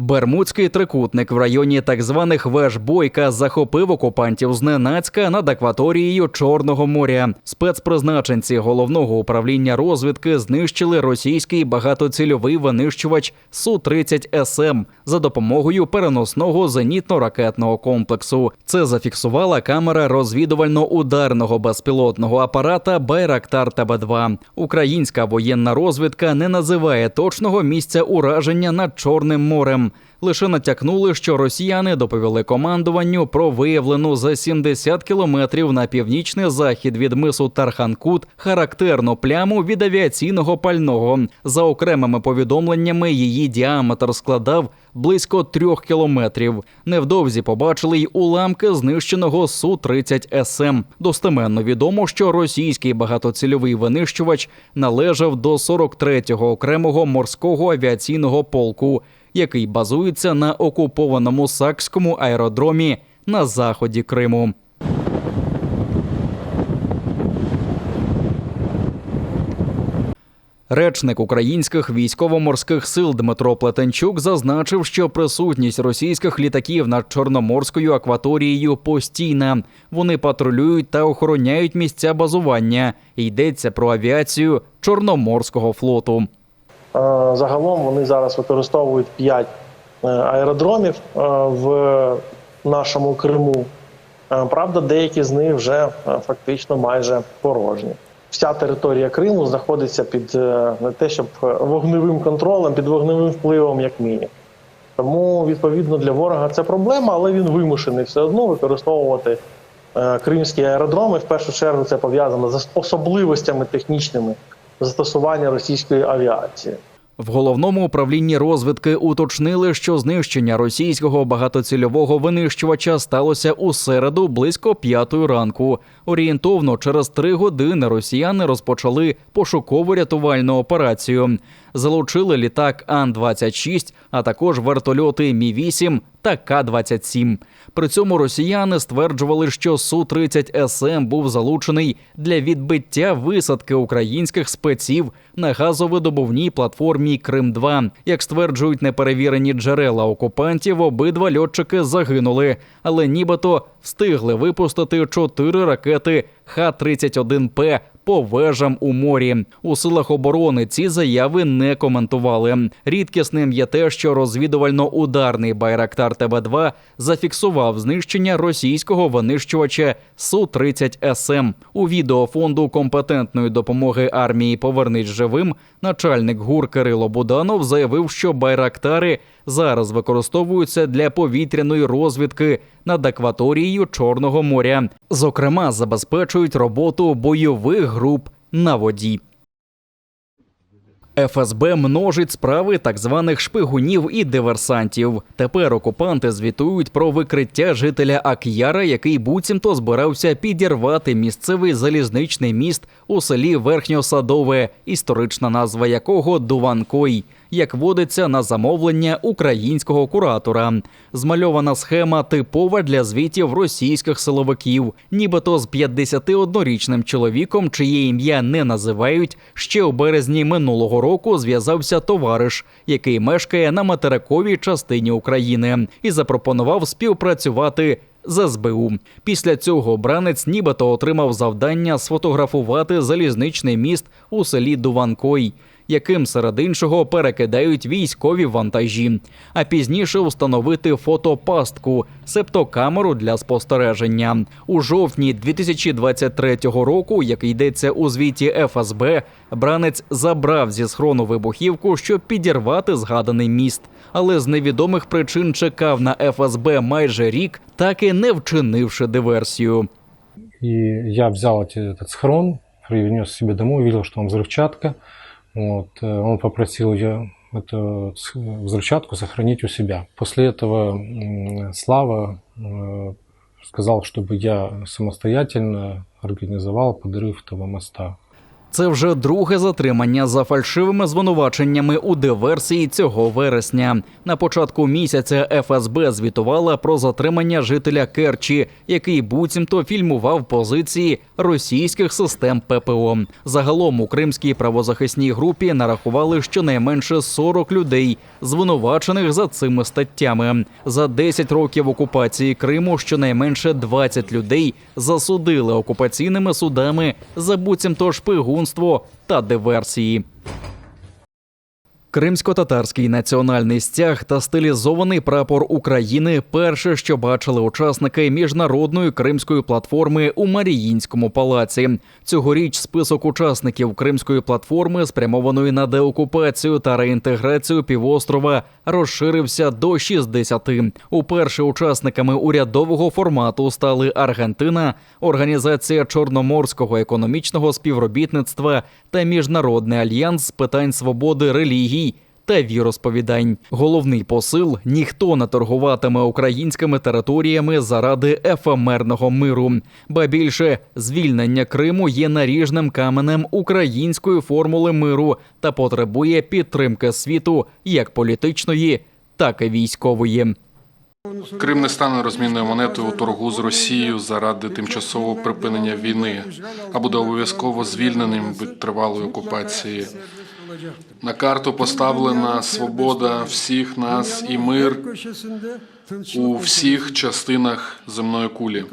Бермудський трикутник в районі так званих веж Бойка захопив окупантів зненацька над акваторією Чорного моря. Спецпризначенці головного управління розвідки знищили російський багатоцільовий винищувач Су-30 СМ за допомогою переносного зенітно-ракетного комплексу. Це зафіксувала камера розвідувально-ударного безпілотного апарата Байрактар ТБ-2. Українська воєнна розвідка не називає точного місця ураження над Чорним морем. Лише натякнули, що росіяни доповіли командуванню про виявлену за 70 кілометрів на північний захід від мису Тарханкут характерну пляму від авіаційного пального. За окремими повідомленнями, її діаметр складав близько трьох кілометрів. Невдовзі побачили й уламки знищеного Су-30 СМ. Достеменно відомо, що російський багатоцільовий винищувач належав до 43-го окремого морського авіаційного полку який базується на окупованому Сакському аеродромі на заході Криму. Речник українських військово-морських сил Дмитро Плетенчук зазначив, що присутність російських літаків над Чорноморською акваторією постійна. Вони патрулюють та охороняють місця базування. Йдеться про авіацію Чорноморського флоту. Е, Загалом вони зараз використовують 5 аеродромів е, в нашому Криму. Е, Правда, деякі з них вже е, фактично майже порожні. Вся територія Криму знаходиться під е, не те, щоб е, вогневим контролем, під вогневим впливом, як мінімум. Тому, відповідно, для ворога це проблема, але він вимушений все одно використовувати е, кримські аеродроми. В першу чергу це пов'язано з особливостями технічними застосування російської авіації. В головному управлінні розвідки уточнили, що знищення російського багатоцільового винищувача сталося у середу близько п'ятої ранку. Орієнтовно через три години росіяни розпочали пошукову рятувальну операцію. Залучили літак Ан-26, а також вертольоти Мі-8 та К-27. При цьому росіяни стверджували, що Су-30 СМ був залучений для відбиття висадки українських спеців на газовидобувній платформі Крим-2. Як стверджують неперевірені джерела окупантів, обидва льотчики загинули, але нібито встигли випустити чотири ракети Х-31П по вежам у морі. У силах оборони ці заяви не коментували. Рідкісним є те, що розвідувально-ударний Байрактар ТБ-2 зафіксував знищення російського винищувача Су-30 СМ. У відео фонду компетентної допомоги армії Повернись живим. Начальник ГУР Кирило Буданов заявив, що байрактари зараз використовуються для повітряної розвідки над акваторією Чорного моря. Зокрема, забезпечують роботу бойових груп на воді. ФСБ множить справи так званих шпигунів і диверсантів. Тепер окупанти звітують про викриття жителя Ак'яра, який буцімто збирався підірвати місцевий залізничний міст у селі Верхньосадове, історична назва якого Дуванкой. Як водиться на замовлення українського куратора, змальована схема типова для звітів російських силовиків, нібито з 51-річним чоловіком, чиє ім'я не називають, ще у березні минулого року зв'язався товариш, який мешкає на материковій частині України, і запропонував співпрацювати з СБУ. Після цього обранець нібито отримав завдання сфотографувати залізничний міст у селі Дуванкой, яким серед іншого перекидають військові вантажі, а пізніше встановити фотопастку, себто камеру для спостереження. У жовтні 2023 року, як йдеться у звіті ФСБ, бранець забрав зі схрону вибухівку, щоб підірвати згаданий міст, але з невідомих причин чекав на ФСБ майже рік, так і не вчинивши диверсію. И я взял эти- этот схрон, принес себе домой, увидел, что там взрывчатка. Вот. э, Он попросил я эту взрывчатку сохранить у себя. После этого Слава э, сказал, чтобы я самостоятельно организовал подрыв этого моста. Це вже друге затримання за фальшивими звинуваченнями у диверсії цього вересня. На початку місяця ФСБ звітувала про затримання жителя Керчі, який буцімто фільмував позиції російських систем ППО. Загалом у кримській правозахисній групі нарахували щонайменше 40 людей, звинувачених за цими статтями. За 10 років окупації Криму щонайменше 20 людей засудили окупаційними судами за буцімто шпигунство та диверсії. Кримсько-татарський національний стяг та стилізований прапор України перше, що бачили учасники міжнародної кримської платформи у Маріїнському палаці. Цьогоріч список учасників кримської платформи, спрямованої на деокупацію та реінтеграцію півострова, розширився до 60. Уперше учасниками урядового формату стали Аргентина, Організація Чорноморського економічного співробітництва та Міжнародний альянс з питань свободи релігій та віросповідань. Головний посил ніхто не торгуватиме українськими територіями заради ефемерного миру. Ба більше звільнення Криму є наріжним каменем української формули миру та потребує підтримки світу як політичної, так і військової. Крим не стане розмінною монетою у торгу з Росією заради тимчасового припинення війни, а буде обов'язково звільненим від тривалої окупації. На карту поставлена свобода всіх нас і мир у всіх частинах земної кулі.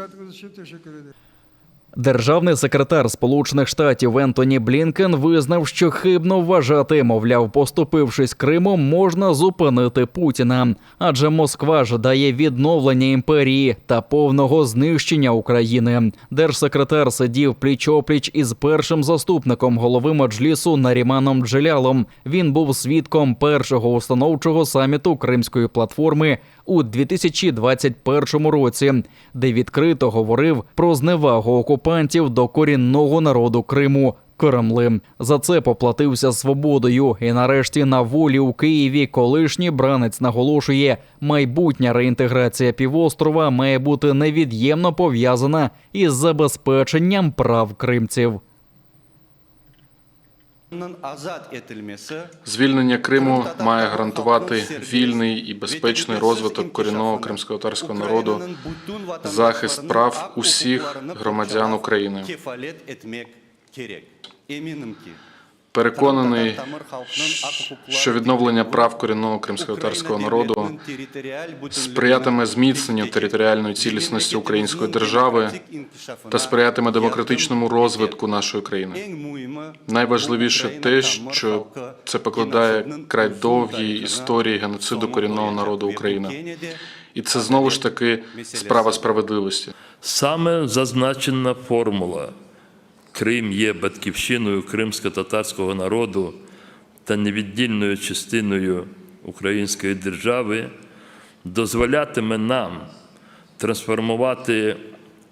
Державний секретар Сполучених Штатів Ентоні Блінкен визнав, що хибно вважати, мовляв, поступившись Кримом, можна зупинити Путіна, адже Москва жадає відновлення імперії та повного знищення України. Держсекретар сидів пліч-опліч із першим заступником голови Маджлісу Наріманом Джелялом. Він був свідком першого установчого саміту Кримської платформи у 2021 році, де відкрито говорив про зневагу окупантів до корінного народу Криму. Кремли за це поплатився свободою, і нарешті на волі у Києві колишній бранець наголошує, майбутня реінтеграція півострова має бути невід'ємно пов'язана із забезпеченням прав кримців. Звільнення Криму має гарантувати вільний і безпечний розвиток корінного кримськотарського народу, захист прав усіх громадян України. Переконаний, що відновлення прав корінного кримськотарського народу сприятиме зміцненню територіальної цілісності української держави та сприятиме демократичному розвитку нашої країни. Найважливіше те, що це покладає край довгій історії геноциду корінного народу України. І це знову ж таки справа справедливості. Саме зазначена формула Крим є батьківщиною кримсько-татарського народу та невіддільною частиною української держави дозволятиме нам трансформувати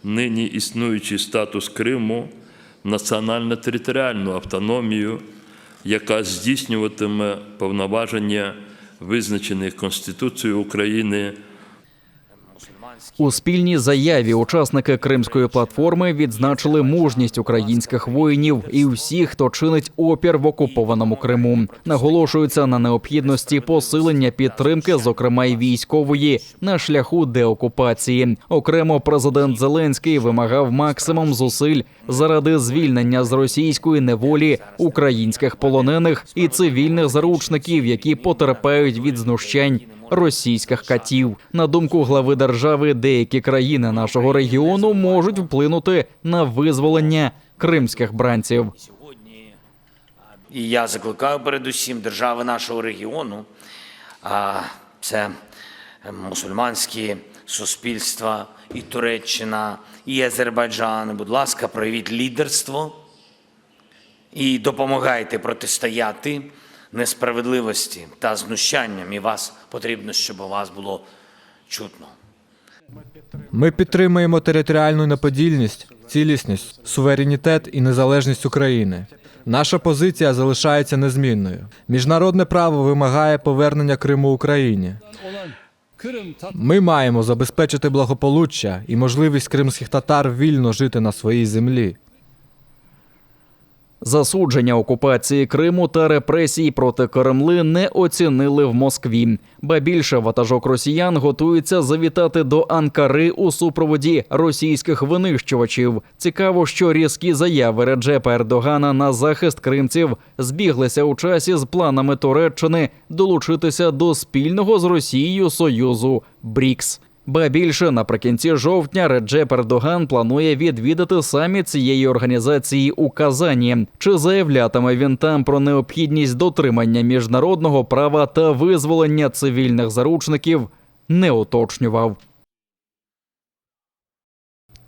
нині існуючий статус Криму в національно-територіальну автономію, яка здійснюватиме повноваження, визначених Конституцією України. У спільній заяві учасники Кримської платформи відзначили мужність українських воїнів і всіх, хто чинить опір в окупованому Криму. Наголошуються на необхідності посилення підтримки, зокрема й військової, на шляху деокупації. Окремо президент Зеленський вимагав максимум зусиль заради звільнення з російської неволі українських полонених і цивільних заручників, які потерпають від знущань російських катів. На думку глави держави, деякі країни нашого регіону можуть вплинути на визволення кримських бранців. І я закликаю передусім держави нашого регіону, а це мусульманські суспільства, і Туреччина, і Азербайджан. Будь ласка, проявіть лідерство і допомагайте протистояти несправедливості та знущанням. І вас потрібно, щоб у вас було чутно. Ми підтримуємо територіальну неподільність, цілісність, суверенітет і незалежність України. Наша позиція залишається незмінною. Міжнародне право вимагає повернення Криму Україні. Ми маємо забезпечити благополуччя і можливість кримських татар вільно жити на своїй землі. Засудження окупації Криму та репресій проти Кремли не оцінили в Москві. Ба більше ватажок росіян готується завітати до Анкари у супроводі російських винищувачів. Цікаво, що різкі заяви Реджепа Ердогана на захист кримців збіглися у часі з планами Туреччини долучитися до спільного з Росією союзу БРІКС. Ба більше наприкінці жовтня Реджеп Ердоган планує відвідати саміт цієї організації у Казані. Чи заявлятиме він там про необхідність дотримання міжнародного права та визволення цивільних заручників, не уточнював.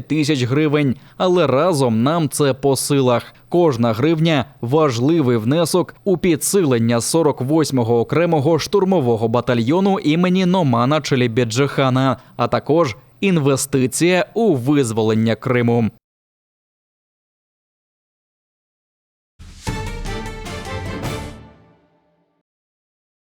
тисяч гривень. Але разом нам це по силах. Кожна гривня важливий внесок у підсилення 48-го окремого штурмового батальйону імені Номана Челібіджихана, а також інвестиція у визволення Криму.